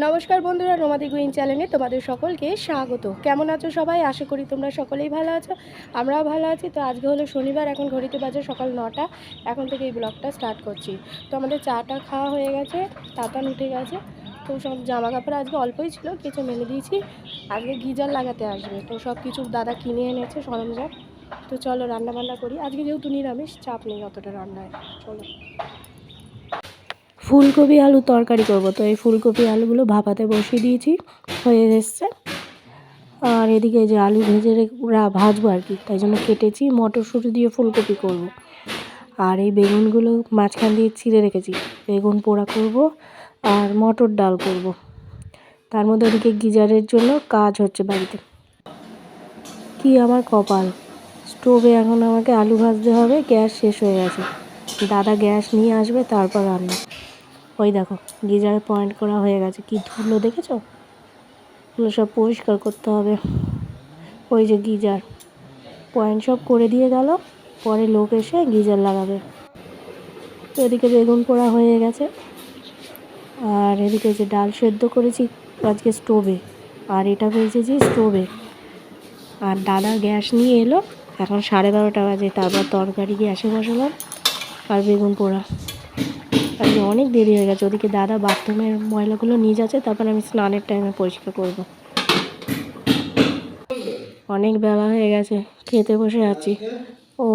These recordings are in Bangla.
নমস্কার বন্ধুরা, রোমাদি কুইন চ্যানেলে তোমাদের সকলকে স্বাগত। কেমন আছো সবাই? আশা করি তোমরা সকলেই ভালো আছো, আমরাও ভালো আছি। তো আজকে হলো শনিবার, এখন ঘড়িতে বাজে সকাল নটা। এখন থেকে এই ব্লগটা স্টার্ট করছি। তো আমাদের চাটা খাওয়া হয়ে গেছে, তাতান উঠে গেছে। তো সব জামা কাপড় আজকে অল্পই ছিল, কিছু মেলে দিয়েছি। আজকে গিজার লাগাতে আসবে। তো সব কিছু দাদা কিনে এনেছে সরঞ্জাম। তো চলো রান্না বান্না করি। আজকে যেহেতু নিরামিষ, চাপ নেই অতটা রান্নায়। চলো। ফুলকপি আলু তরকারি করব। তো এই ফুলকপি আলুগুলো ভাপাতে বসিয়ে দিয়েছি, হয়ে এসছে। আর এদিকে যে আলু ভেজে ভাজবো আর কি, তাই জন্য কেটেছি। মটরশুঁটি দিয়ে ফুলকপি করব। আর এই বেগুনগুলো মাঝখান দিয়ে ছিঁড়ে রেখেছি। বেগুন পোড়া করব আর মটর ডাল করব। তার মধ্যে ওদিকে গিজারের জন্য কাজ হচ্ছে বাড়িতে। কি আমার কপাল? স্টোভে এখন আমাকে আলু ভাজতে হবে, গ্যাস শেষ হয়ে গেছে। দাদা গ্যাস নিয়ে আসবে, তারপর রান্না। ওই দেখো গিজারে পয়েন্ট করা হয়ে গেছে। কি ধুলো দেখেছ? এগুলো সব পরিষ্কার করতে হবে। ওই যে গিজার। পয়েন্ট সব করে দিয়ে গেল, পরে লোক এসে গিজার লাগাবে। তো এদিকে বেগুন পোড়া হয়ে গেছে। আর এদিকে যে ডাল সেদ্ধ করেছি আজকে স্টোভে। আর এটা ভেজেছি স্টোভে। আর দাদা গ্যাস নিয়ে এলো, এখন সাড়ে বারোটা বাজে, তারপর তরকারি গ্যাসে বসালাম, আর বেগুন পোড়া। আজকে অনেক দেরি হয়ে গেছে। ওদিকে দাদা বাথরুমের ময়লাগুলো নিয়ে যাচ্ছে, তারপর আমি স্নানের টাইমে পরিষ্কার করব। অনেক বেলা হয়ে গেছে, খেতে বসে আছি। ও,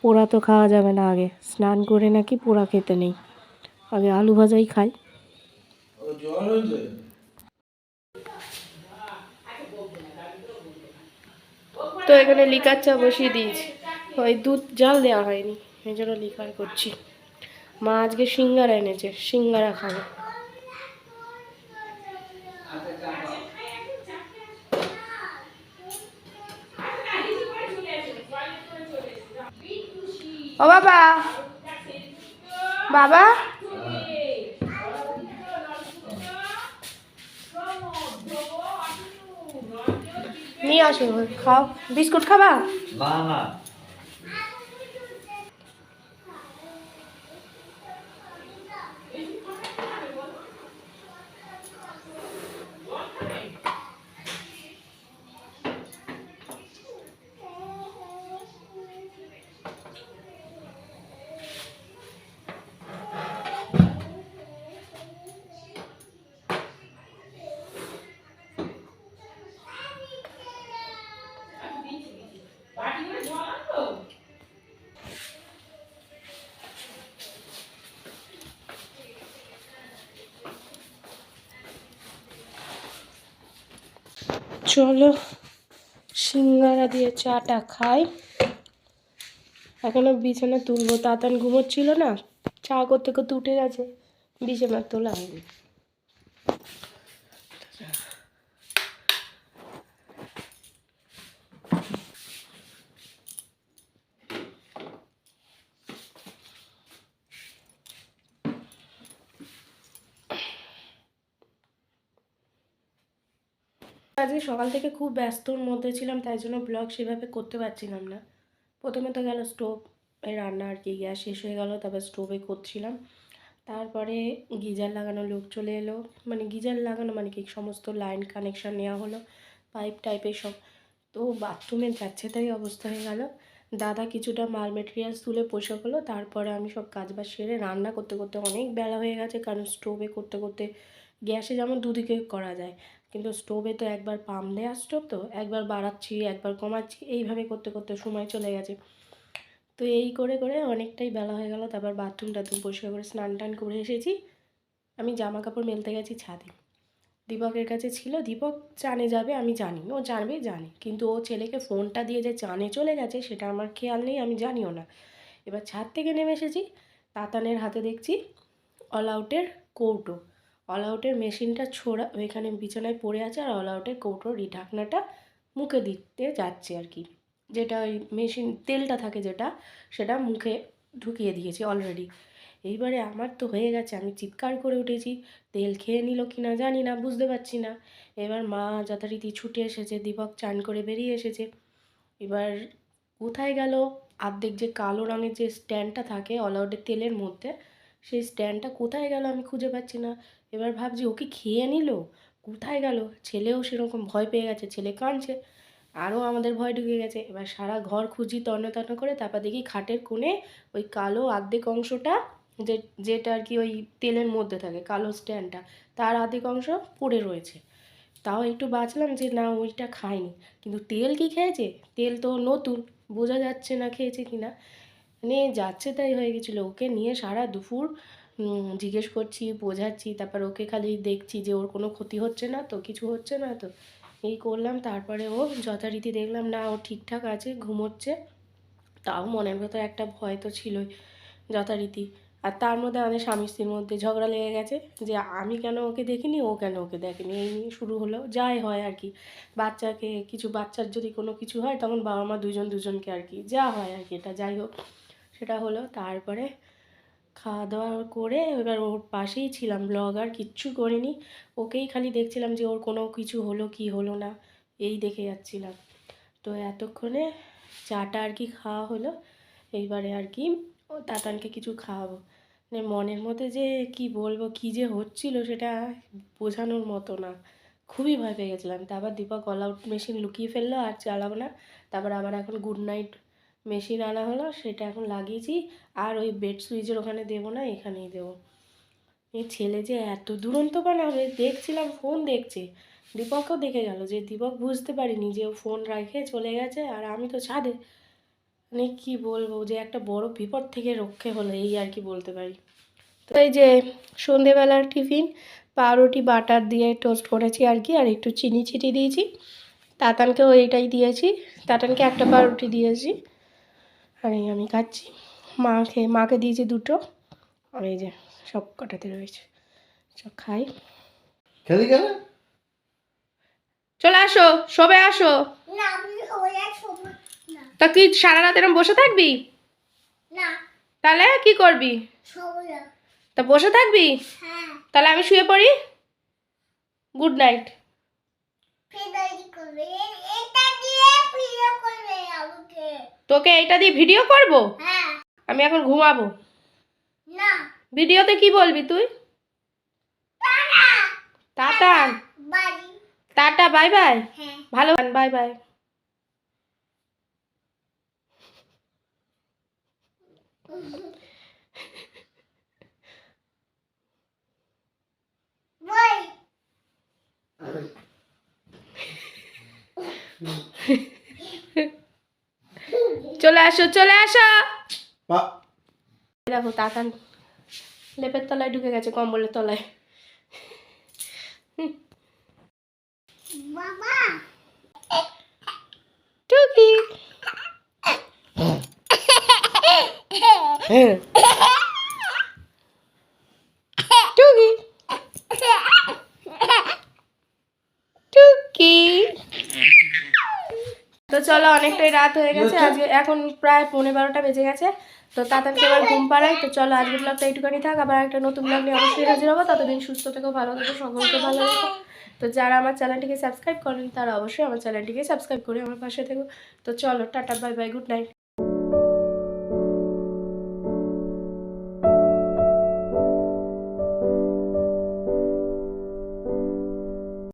পোড়া তো খাওয়া যাবে না আগে। স্নান করে নাকি পোড়া খেতে নেই। আগে আলু ভাজাই খাই। তো এখানে লিকার চা বসিয়ে দিয়েছি। ওই দুধ জাল দেওয়া হয়নি, এই জন্য লিকার করছি। মা আজকে সিঙ্গারা এনেছে, সিঙ্গারা খাব। ও বাবা। বাবা। নিয়ে আসো, খাও। বিস্কুট খাবা? না না। চলো সিঙ্গারা দিয়ে চাটা খাই। এখনও বিছানা তুলবো। তাতান ঘুমোচ্ছিল না। চা করতে করতে উঠে গেছে। বিছানা তোলা হয়নি। আজকে সকাল থেকে খুব ব্যস্তর মধ্যে ছিলাম, তাই জন্য ব্লগ সেভাবে করতে পারছিলাম না। প্রথমে তো গেল স্টোভ রান্না আর কি, গ্যাস শেষ হয়ে গেল, তারপর স্টোভে করছিলাম। তারপরে গিজার লাগানো লোক চলে এলো মানে গিজার লাগানো মানে কি, সমস্ত লাইন কানেকশান নেওয়া হলো পাইপ টাইপের সব। তো বাথরুমে যাচ্ছে তাই অবস্থা হয়ে গেল। দাদা কিছুটা মাল মেটেরিয়ালস তুলে পোষক হলো তারপরে আমি সব কাজ বাজ সেরে রান্না করতে করতে অনেক বেলা হয়ে গেছে, কারণ স্টোভে করতে করতে গ্যাসে যেমন দুদিকে করা যায় কিন্তু স্টোভে তো একবার পাম দেওয়া স্টোভ তো, একবার বাড়াচ্ছি, একবার কমাচ্ছি, এইভাবে করতে করতে সময় চলে গেছে। তো এই করে করে অনেকটাই বেলা হয়ে গেল, তারপর বাথরুম টাথরুম পরিষ্কার করে স্নান টান করে এসেছি। আমি জামা কাপড় মেলতে গেছি ছাদে। দীপকের কাছে ছিল, দীপক, চানে যাবে? আমি জানি। ও জানবে, জানি। কিন্তু ও ছেলেকে ফোনটা দিয়ে যে চানে চলে গেছে, সেটা আমার খেয়াল নেই, আমি জানিও না। এবার ছাদ থেকে নেমে এসেছি, তাতানের হাতে দেখছি, অল আউটের কৌটো। অল আউটের মেশিনটা ছোড়া ওইখানে বিছানায় পড়ে আছে আর অল আউটের কৌটোর এই ঢাকনাটা মুখে দিতে যাচ্ছে আর কি। যেটা ওই মেশিন তেলটা থাকে যেটা, সেটা মুখে ঢুকিয়ে দিয়েছি অলরেডি এইবারে আমার তো হয়ে গেছে, আমি চিৎকার করে উঠেছি, তেল খেয়ে নিল কি না জানি না, বুঝতে পারছি না। এবার মা যথারীতি ছুটে এসেছে, দীপক চান করে বেরিয়ে এসেছে। এবার কোথায় গেল? আর্ধেক যে কালো রঙের যে স্ট্যান্ডটা থাকে অল আউটের তেলের মধ্যে সেই স্ট্যান্ডটা কোথায় গেল আমি খুঁজে পাচ্ছি না। এবার ভাবছি, ওকে খেয়ে নিল? কোথায় গেল? ছেলেও সেরকম ভয় পেয়ে গেছে, ছেলে কাঁদছে, আরও আমাদের ভয় ঢুকে গেছে। এবার সারা ঘর খুঁজি তন্ন তন্ন করে, তারপর দেখি খাটের কোণে ওই কালো আর্ধেক অংশটা যে, যেটা আর কি ওই তেলের মধ্যে থাকে, কালো স্ট্যান্ডটা, তার আর্ধেক অংশ পড়ে রয়েছে। তাও একটু বাঁচলাম যে, না, ওইটা খায়নি কিন্তু তেল কি খেয়েছে? তেল তো নতুন, বোঝা যাচ্ছে না খেয়েছে কি না মানে যাচ্ছে তাই হয়ে গেছিল। ওকে নিয়ে সারা দুপুর জিজ্ঞেস করছি, বোঝাচ্ছি, তারপর ওকে খালি দেখছি যে ওর কোনো ক্ষতি হচ্ছে না তো, কিছু হচ্ছে না তো। এই করলাম, তারপরে ও যথারীতি দেখলাম, না, ও ঠিকঠাক আছে, ঘুমোচ্ছে। তাও মনের ভেতর একটা ভয় তো ছিলই যথারীতি। আর তার মধ্যে আমাদের স্বামী স্ত্রীর মধ্যে ঝগড়া লেগে গেছে যে আমি কেন ওকে দেখিনি, ও কেন ওকে দেখেনি। এই নিয়ে শুরু হলো, যাই হয় আর কি। বাচ্চাকে, কিছু বাচ্চার যদি কোনো কিছু হয়, তখন বাবা মা দুজন দুজনকে আর কি, যা হয় আর কি, এটা যাই হোক। সেটা হলো তারপরে খাওয়া দাওয়া করে এবার ওর পাশেই ছিলাম ব্লগ আর কিচ্ছু করিনি। ওকেই খালি দেখছিলাম যে ওর কোনো কিছু হলো কি হলো না, এই দেখে যাচ্ছিলাম। তো এতক্ষণে চাটা আর কি খাওয়া হলো, এইবারে আর কি ও তাতানকে কিছু খাওয়াবো। মানে মনের মধ্যে যে কি বলব, কি যে হচ্ছিল সেটা বোঝানোর মতো না। খুবই ভয় পেয়ে গেছিলাম। তারপর দীপক অল আউট মেশিন লুকিয়ে ফেলল, আর চালাবো না। তারপর আবার এখন গুড নাইট মেশিন আনা হলো, সেটা এখন লাগিয়েছি। আর ওই বেড সুইচের ওখানে দেবো না, এখানেই দেবো। এই ছেলে যে এত দুরন্ত বানাবে, দেখছিলাম ফোন দেখছে। দীপকও দেখে গেল যে দীপক বুঝতে পারিনি যে ও ফোন রেখে চলে গেছে, আর আমি তো ছাদে। মানে কি বলব, যে একটা বড় বিপদ থেকে রক্ষে হলো, এই আর কি বলতে পারি। তো এই যে সন্ধেবেলার টিফিন, পাউরুটি, বাটার দিয়ে টোস্ট করেছি আর কি, আর একটু চিনি ছিটিয়ে দিয়েছি। তাতানকেও এইটাই দিয়েছি। তাতানকে একটা পাউরুটি দিয়েছি। আর এই আমি খাচ্ছি। মাকে মাকে দিয়েছি দুটো। আর এই যে সব কটাতে রয়েছে। সব খাই। খেলি কেন? চলে আসো সবে আসো। না আমি সময় না। তা কি সারা রাত এরম বসে থাকবি? না। তাহলে কি করবি? তা বসে থাকবি? হ্যাঁ। তাহলে আমি শুয়ে পড়ি। গুড নাইট ফিদারি করবে এ- এটা দিয়ে প্রিয় করবে আমাকে তোকে এইটা দিয়ে ভিডিও করব? হ্যাঁ। আমি এখন ঘুমাবো। না। ভিডিওতে কি বলবি তুই? Tata. Tata. Tata bye. Bye হ্যাঁ। ভালো বাই বাই বই। চলে আসো চলে আসো। দেখো তাকান লেপের তলায় ঢুকে গেছে কম্বলের তলায়। বাবা টুকি। হ্যাঁ। টুকি টুকি তো চলো অনেকটাই রাত হয়ে গেছে আজকে এখন প্রায় পৌনে বারোটা বেজে গেছে। তো তাড়াতাড়ি এবার ঘুম পাড়াই তো চলো আজকে ব্লগটা একটুখানি থাক আবার একটা নতুন ব্লগ নিয়ে অবশ্যই হাজির হব। ততদিন সুস্থ থেকেও ভালো থেকো সকলকে ভালো থাকো। তো যারা আমার চ্যানেলটিকে সাবস্ক্রাইব করেন তারা অবশ্যই আমার চ্যানেলটিকে সাবস্ক্রাইব করে আমার পাশে থেকো। তো চলো tata bye bye good night